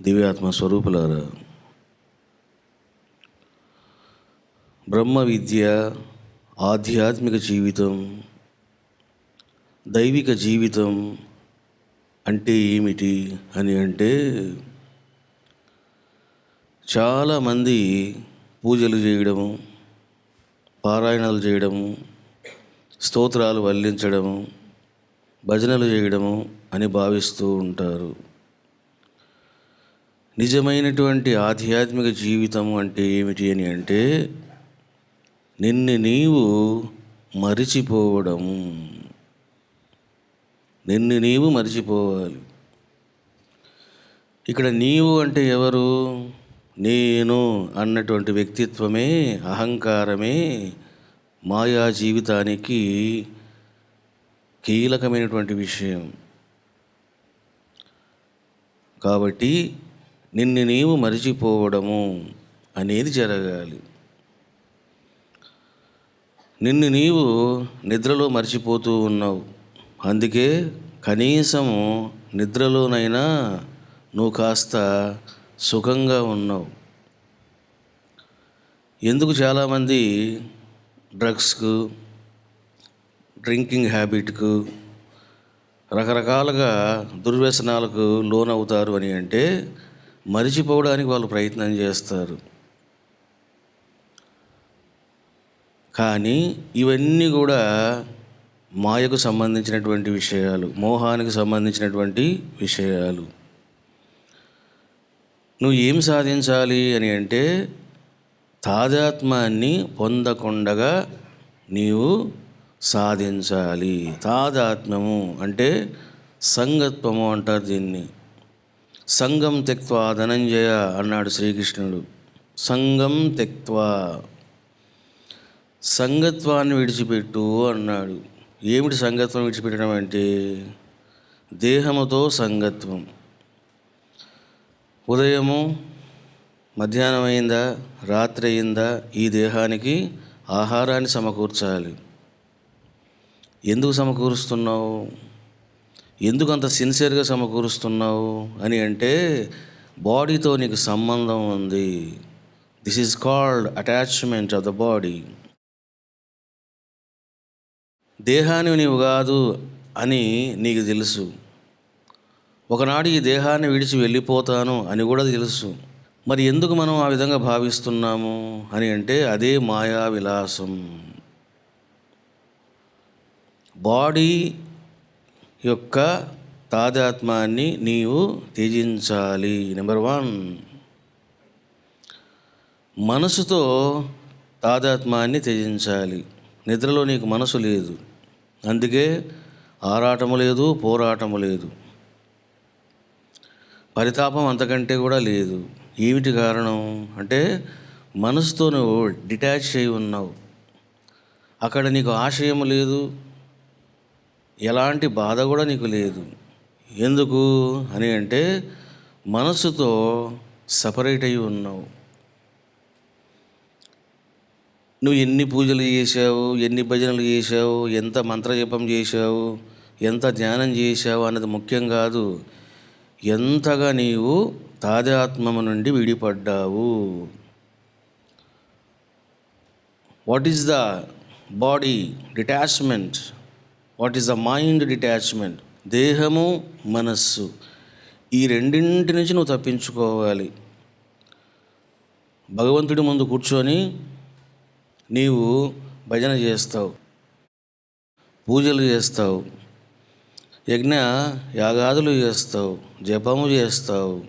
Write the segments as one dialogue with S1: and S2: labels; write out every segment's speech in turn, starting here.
S1: దివ్యాత్మ స్వరూపులారా బ్రహ్మ విద్య ఆధ్యాత్మిక జీవితం దైవిక జీవితం అంటే ఏమిటి అని అంటే చాలామంది పూజలు చేయడము పారాయణాలు చేయడము స్తోత్రాలు వల్లించడము భజనలు చేయడము అని భావిస్తూ ఉంటారు. నిజమైనటువంటి ఆధ్యాత్మిక జీవితం అంటే ఏమిటి అని అంటే నిన్ను నీవు మరిచిపోవడము. నిన్ను నీవు మరిచిపోవాలి. ఇక్కడ నీవు అంటే ఎవరు? నేను అన్నటువంటి వ్యక్తిత్వమే అహంకారమే మాయా జీవితానికి కీలకమైనటువంటి విషయం. కాబట్టి నిన్ను నీవు మరిచిపోవడము అనేది జరగాలి. నిన్ను నీవు నిద్రలో మర్చిపోతూ ఉన్నావు. అందుకే కనీసము నిద్రలోనైనా నువ్వు కాస్త సుఖంగా ఉన్నావు. ఎందుకు చాలామంది డ్రగ్స్కు డ్రింకింగ్ హ్యాబిట్కు రకరకాలుగా దుర్వ్యసనాలకు లోనవుతారు అని అంటే మరిచిపోవడానికి వాళ్ళు ప్రయత్నం చేస్తారు. కానీ ఇవన్నీ కూడా మాయకు సంబంధించినటువంటి విషయాలు మోహానికి సంబంధించినటువంటి విషయాలు. నువ్వు ఏం సాధించాలి అని అంటే తాదాత్మాన్ని పొందకుండగా నీవు సాధించాలి. తాదాత్మ్యము అంటే సంగత్వము అంటారు దీన్ని. సంగం తెక్వా ధనంజయ అన్నాడు శ్రీకృష్ణుడు. సంగం తెక్వా సంగత్వాన్ని విడిచిపెట్టు అన్నాడు. ఏమిటి సంగత్వం విడిచిపెట్టడం అంటే? దేహముతో సంగత్వం. ఉదయము మధ్యాహ్నం అయిందా రాత్రి అయిందా ఈ దేహానికి ఆహారాన్ని సమకూర్చాలి. ఎందుకు సమకూరుస్తున్నావు? ఎందుకు అంత సిన్సియర్గా సమకూరుస్తున్నావు అని అంటే బాడీతో నీకు సంబంధం ఉంది. This is called attachment of the body దేహాన్ని నీవు కాదు అని నీకు తెలుసు. ఒకనాడు ఈ దేహాన్ని విడిచి వెళ్ళిపోతాను అని కూడా తెలుసు. మరి ఎందుకు మనం ఆ విధంగా భావిస్తున్నాము అని అంటే అదే మాయా విలాసం. బాడీ యొక్క తాదాత్మాన్ని నీవు త్యజించాలి. Number one. మనసుతో తాదాత్మాన్ని త్యజించాలి. నిద్రలో నీకు మనసు లేదు. అందుకే ఆరాటము లేదు పోరాటము లేదు. పరితాపం అంతకంటే కూడా లేదు. ఏమిటి కారణం? అంటే మనసుతో నువ్వు డిటాచ్ అయి ఉన్నావు. అక్కడ నీకు ఆశయం లేదు. ఎలాంటి బాధ కూడా నీకు లేదు. ఎందుకు? అని అంటే మనసుతో సపరేట్ అయి ఉన్నావు. నువ్వు ఎన్ని పూజలు చేశావు ఎన్ని భజనలు చేశావు ఎంత మంత్రజపం చేశావు ఎంత ధ్యానం చేశావు అన్నది ముఖ్యం కాదు. ఎంతగా నీవు తాదాత్మము నుండి విడిపడ్డావు. What is the body detachment what is the mind detachment దేహము మనస్సు. ఈ రెండింటి నుంచి నువ్వు తప్పించుకోవాలి. భగవంతుడి ముందు కూర్చొని నీవు భజన చేస్తావు పూజలు చేస్తావు యజ్ఞ యాగాదులు చేస్తావు జపము చేస్తావు.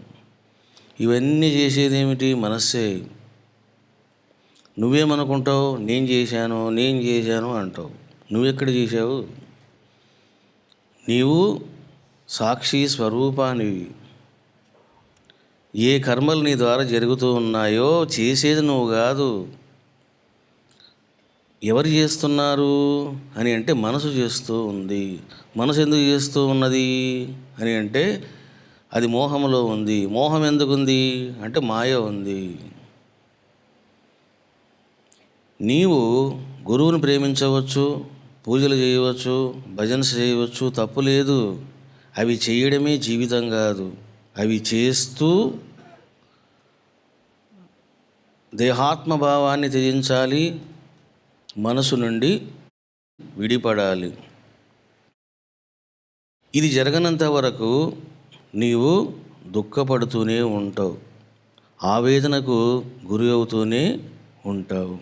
S1: ఇవన్నీ చేసేదేమిటి మనస్సే? నువ్వేమనుకుంటావు? నేను చేశాను నేను చేశాను అంటావు. నువ్వెక్కడ చేశావు? నీవు సాక్షి స్వరూపానివి. ఏ కర్మలు నీ ద్వారా జరుగుతూ ఉన్నాయో చేసేది నువ్వు కాదు. ఎవరు చేస్తున్నారు అని అంటే మనసు చేస్తూ ఉంది. మనసు ఎందుకు చేస్తూ ఉన్నది అని అంటే అది మోహంలో ఉంది. మోహం ఎందుకుంది అంటే మాయ ఉంది. నీవు గురువుని ప్రేమించవచ్చు పూజలు చేయవచ్చు భజన్స్ చేయవచ్చు తప్పు లేదు. అవి చేయడమే జీవితం కాదు. అవి చేస్తూ దేహాత్మభావాన్ని త్యజించాలి మనసు నుండి విడిపడాలి. ఇది జరగనంత వరకు నీవు దుఃఖపడుతూనే ఉంటావు. ఆవేదనకు గురి అవుతూనే ఉంటావు.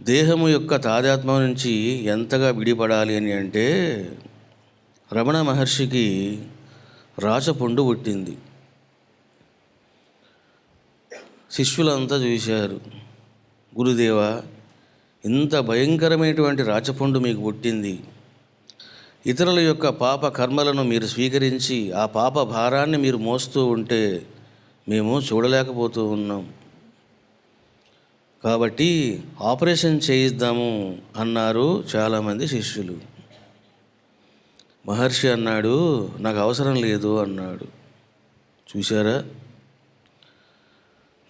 S1: దేహము యొక్క తాదాత్మ నుంచి ఎంతగా విడిపడాలి అని అంటే రమణ మహర్షికి రాచపుండు పుట్టింది. శిష్యులంతా చూశారు. గురుదేవ ఇంత భయంకరమైనటువంటి రాచపుండు మీకు పుట్టింది. ఇతరుల యొక్క పాప కర్మలను మీరు స్వీకరించి ఆ పాప భారాన్ని మీరు మోస్తూ ఉంటే మేము చూడలేకపోతూ ఉన్నాం. కాబట్టి ఆపరేషన్ చేయిద్దాము అన్నారు చాలామంది శిష్యులు. మహర్షి అన్నాడు నాకు అవసరం లేదు అన్నాడు. చూశారా?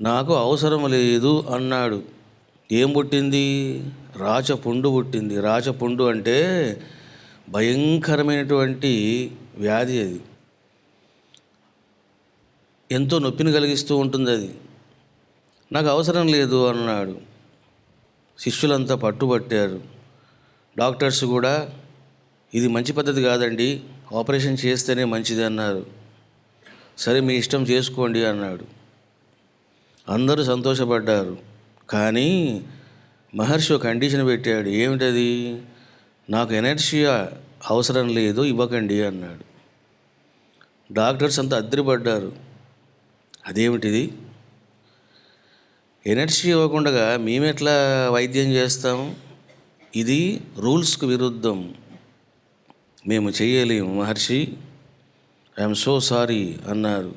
S1: నాకు అవసరం లేదు అన్నాడు. ఏం పుట్టింది? రాచపుండు పుట్టింది. రాచపుండు అంటే భయంకరమైనటువంటి వ్యాధి అది. ఎంతో నొప్పిని కలిగిస్తూ ఉంటుంది అది. నాకు అవసరం లేదు అన్నాడు. శిష్యులంతా పట్టుబట్టారు. డాక్టర్స్ కూడా ఇది మంచి పద్ధతి కాదండి ఆపరేషన్ చేస్తేనే మంచిది అన్నారు. సరే మీ ఇష్టం చేసుకోండి అన్నాడు. అందరూ సంతోషపడ్డారు. కానీ మహర్షి ఒక కండిషన్ పెట్టాడు. ఏమిటది? నాకు ఎనర్షియా అవసరం లేదు ఇవ్వకండి అన్నాడు. డాక్టర్స్ అంతా అద్దరిపడ్డారు అదేమిటిది? ఎనర్జీ ఇవ్వకుండా మేమెట్లా వైద్యం చేస్తాం? ఇది రూల్స్కు విరుద్ధం. మేము చేయలేము మహర్షి. ఐఎమ్ సో సారీ అన్నారు.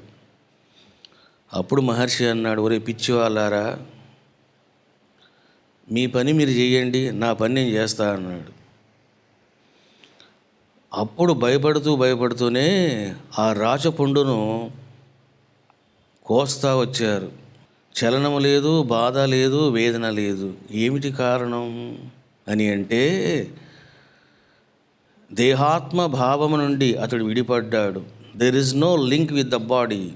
S1: అప్పుడు మహర్షి అన్నాడు ఒరే పిచ్చి వాళ్ళారా మీ పని మీరు చేయండి నా పని నేను చేస్తా అన్నాడు. అప్పుడు భయపడుతూ భయపడుతూనే ఆ రాచపుండును కోస్తా వచ్చారు. చలనము లేదు బాధ లేదు వేదన లేదు. ఏమిటి కారణం? అని అంటే దేహాత్మ భావము నుండి అతడు విడిపడ్డాడు. There is no link with the body